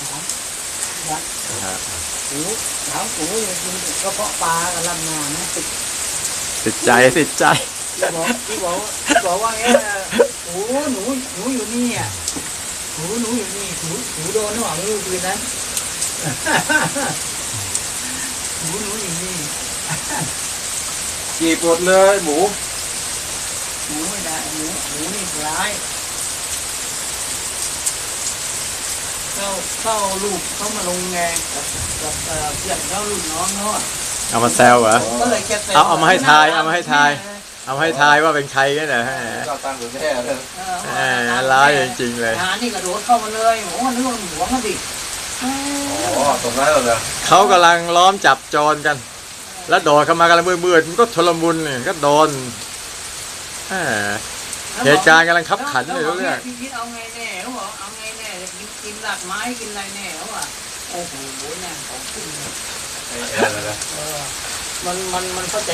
ถามวัดนะฮะหูถามหูยังกินกระเพาะปลากับลำนานะติดติดใจติดใจที่บอกที่บอกที่บอกว่าเงี้ยหูหนูหนูอยู่นี่อะหูหนูอยู่นี่หูหูโดนหรือเปล่าไม่รู้คืนนั้นหูหนูอยู่นี่จีบหมดเลยหมูหมูไม่ได้หมูหมูนี่ร้าย เข้าเข้าลูกเขามาลงไงกับกับเอ่อเพื่อนเขารุ่นน้องเขาอะเอามาแซวเหรอ ก็เลยแกเอาเอามาให้ทาย เอามาให้ทาย เอาให้ทายว่าเป็นใครกันนะฮะก็ตั้งหรือแท้เลยแหมร้ายจริงๆเลยหานี่กระโดดเข้ามาเลยโอ้โหนึกว่าหวงกันดิอ๋อตรงนั้นเหรอเขากำลังล้อมจับโจรกัน แล้วโดดเข้ามากำลังมืดๆมันก็ชลมุนเนี่ยก็โดนแหม เหตุการณ์กำลังคับขันไม่รู้เรื่อง พี่คิดเอาไงแน่เกินกินหลักไม้กินอะไรแน่เขาอะโอ้โหแน่ของขึ้นเลยไอ้แอร์เลยนะเออมันมันมันเข้าใจ